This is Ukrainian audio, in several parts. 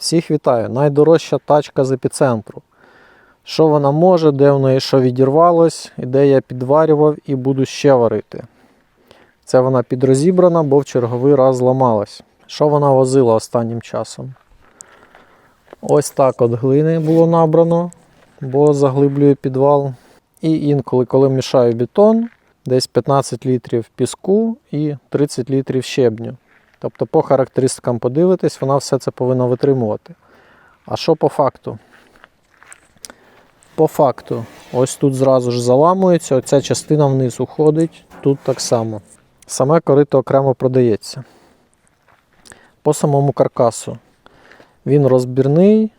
Всіх вітаю! Найдорожча тачка з епіцентру. Що вона може, де в неї що відірвалось, і де я підварював і буду ще варити. Це вона підрозібрана, бо в черговий раз зламалась. Що вона возила останнім часом? Ось так от глини було набрано, бо заглиблює підвал. І інколи, коли мішаю бетон, десь 15 літрів піску і 30 літрів щебню. Тобто, по характеристикам подивитись, вона все це повинна витримувати. А що по факту? По факту, ось тут зразу ж заламується, оця частина вниз уходить, тут так само. Саме корито окремо продається. По самому каркасу. Він розбірний,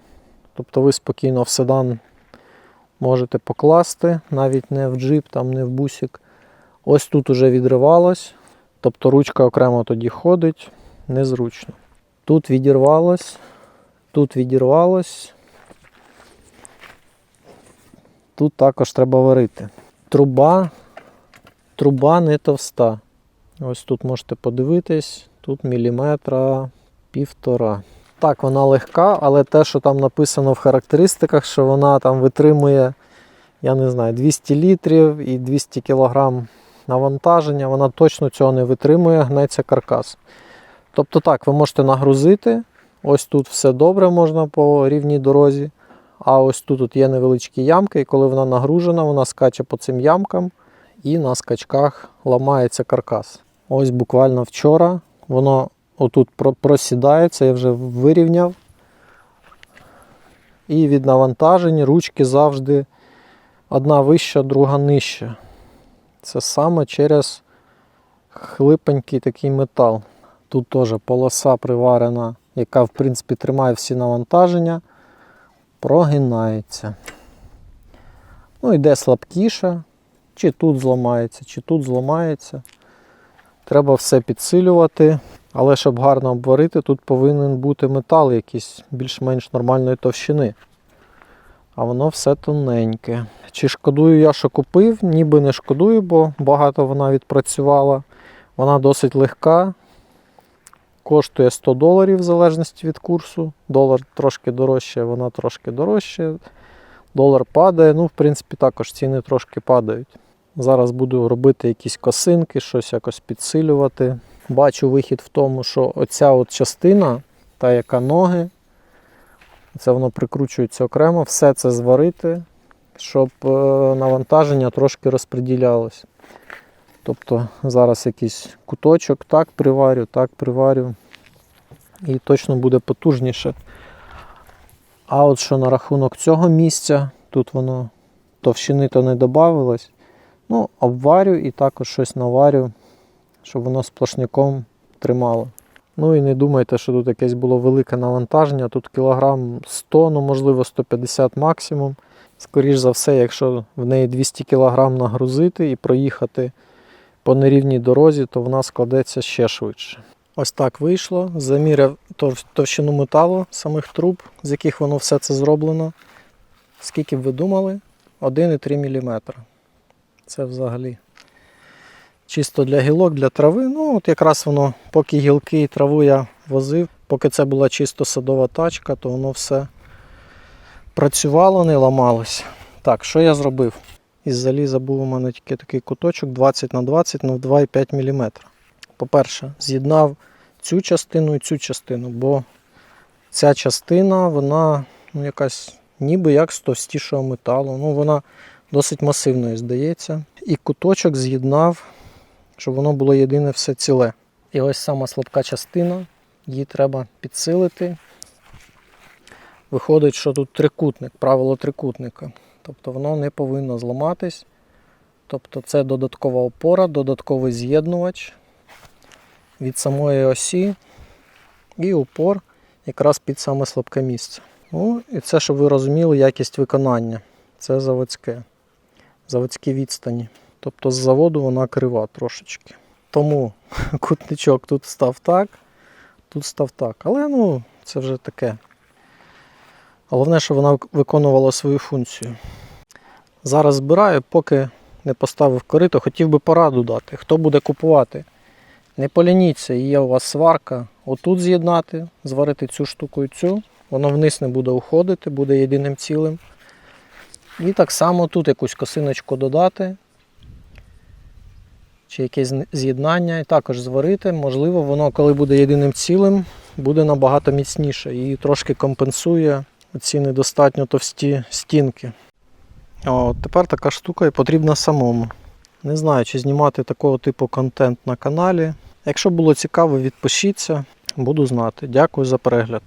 тобто ви спокійно в седан можете покласти, навіть не в джип, там не в бусик. Ось тут уже відривалось, тобто ручка окремо тоді ходить, незручно. Тут відірвалось, тут відірвалось. Тут також треба варити. Труба, труба не товста. Ось тут можете подивитись, тут міліметра півтора. Так, вона легка, але те, що там написано в характеристиках, що вона там витримує, я не знаю, 200 літрів і 200 кг навантаження, вона точно цього не витримує, гнеться каркас. Тобто так, ви можете нагрузити. Ось тут все добре можна по рівній дорозі. А ось тут от є невеличкі ямки, і коли вона нагружена, вона скаче по цим ямкам і на скачках ламається каркас. Ось буквально вчора воно отут просідається, я вже вирівняв. І від навантажень ручки завжди одна вища, друга нижча. Це саме через хлипенький такий метал. Тут теж полоса приварена, яка в принципі тримає всі навантаження, прогинається. Ну, йде слабкіше, чи тут зламається, чи тут зламається. Треба все підсилювати. Але щоб гарно обварити, тут повинен бути метал якийсь більш-менш нормальної товщини. А воно все тоненьке. Чи шкодую я, що купив? Ніби не шкодую, бо багато вона відпрацювала. Вона досить легка. Коштує 100 доларів в залежності від курсу. Долар трошки дорожче, вона трошки дорожче. Долар падає. Ну, в принципі, також ціни трошки падають. Зараз буду робити якісь косинки, щось якось підсилювати. Бачу вихід в тому, що оця от частина, та яка ноги, це воно прикручується окремо, все це зварити, щоб е, навантаження трошки розподілялось. Тобто зараз якийсь куточок, так приварю, так приварю. І точно буде потужніше. А от що на рахунок цього місця, тут воно товщини то не додавалось. Ну, обварю і також щось наварю, щоб воно сплошняком тримало. Ну і не думайте, що тут якесь було велике навантаження. Тут кілограм 100, ну можливо 150 максимум. Скоріш за все, якщо в неї 200 кг нагрузити і проїхати по нерівній дорозі, то вона складеться ще швидше. Ось так вийшло. Заміряв товщину металу самих труб, з яких воно все це зроблено. Скільки б ви думали? 1,3 мм. Це взагалі чисто для гілок, для трави. Ну, от якраз воно, поки гілки і траву я возив, поки це була чисто садова тачка, то воно все працювало, не ламалось. Так, що я зробив? Із заліза був у мене тільки такий куточок 20 на 20 на 2,5 мм. По-перше, з'єднав цю частину і цю частину, бо ця частина, вона ну, якась ніби як з товстішого металу. Ну, вона досить масивною здається. І куточок з'єднав, щоб воно було єдине все ціле. І ось сама слабка частина, її треба підсилити. Виходить, що тут трикутник, правило трикутника. Тобто воно не повинно зламатись. Тобто це додаткова опора, додатковий з'єднувач від самої осі і опор якраз під саме слабке місце. Ну, і це, щоб ви розуміли, якість виконання. Це заводське. Заводські відстані. Тобто з заводу вона крива трошечки. Тому кутничок тут став так, тут став так. Але ну, це вже таке. Головне, щоб вона виконувала свою функцію. Зараз збираю, поки не поставив корито, хотів би пораду дати. Хто буде купувати? Не полініться, є у вас сварка. Отут з'єднати, зварити цю штуку і цю. воно вниз не буде уходити, буде єдиним цілим. І так само тут якусь косиночку додати, чи якесь з'єднання, і також зварити. Можливо, воно, коли буде єдиним цілим, буде набагато міцніше і трошки компенсує ці недостатньо товсті стінки. О, тепер така штука і потрібна самому. Не знаю, чи знімати такого типу контент на каналі. Якщо було цікаво, відпишіться, буду знати. Дякую за перегляд.